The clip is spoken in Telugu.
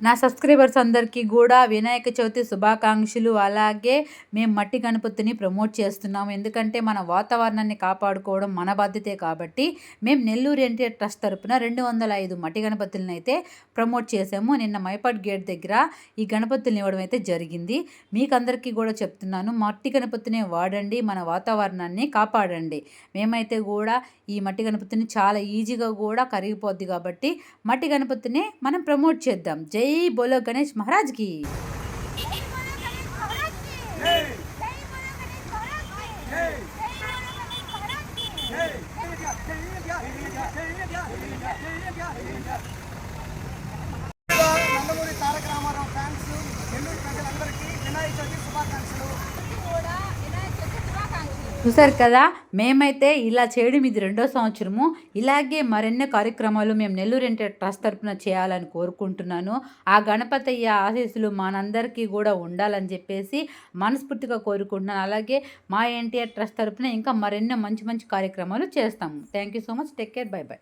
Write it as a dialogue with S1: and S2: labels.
S1: నా సబ్స్క్రైబర్స్ అందరికీ కూడా వినాయక చవితి శుభాకాంక్షలు. అలాగే మేము మట్టి గణపతిని ప్రమోట్ చేస్తున్నాము. ఎందుకంటే మన వాతావరణాన్ని కాపాడుకోవడం మన బాధ్యతే కాబట్టి మేము నెల్లూరు ఎన్టీఆర్ ట్రస్ట్ తరపున రెండు వందల ఐదు మట్టి గణపతులను అయితే ప్రమోట్ చేసాము నిన్న మైపాడ్ గేట్ దగ్గర ఈ గణపతులను ఇవ్వడం అయితే జరిగింది. మీకు అందరికీ కూడా చెప్తున్నాను మట్టి గణపతినే వాడండి మన వాతావరణాన్ని కాపాడండి. మేమైతే కూడా ఈ మట్టి గణపతిని చాలా ఈజీగా కూడా కరిగిపోద్ది కాబట్టి మట్టి గణపతిని మనం ప్రమోట్ చేద్దాం. జై జై బోలో గణేష్ మహారాజ్ కి
S2: నందమూరి తారక రామారావు ఫ్యాన్స్ నెల్లూరు ప్రజలందరికీ వినాయక చవితి శుభాకాంక్షలు
S1: చూసారు కదా? మేమైతే ఇలా చేయడం ఇది రెండో సంవత్సరము. ఇలాగే మరెన్నో కార్యక్రమాలు మేము నెల్లూరు ఎంటర్ ట్రస్ట్ తరఫున చేయాలని కోరుకుంటున్నాను. ఆ గణపతయ్య ఆశీస్సులు మనందరికీ కూడా ఉండాలని చెప్పేసి మనస్ఫూర్తిగా కోరుకుంటున్నాను. అలాగే మా ఎన్టీఆర్ ట్రస్ట్ తరఫున ఇంకా మరెన్నో మంచి మంచి కార్యక్రమాలు చేస్తాము. Thank you so much take care bye bye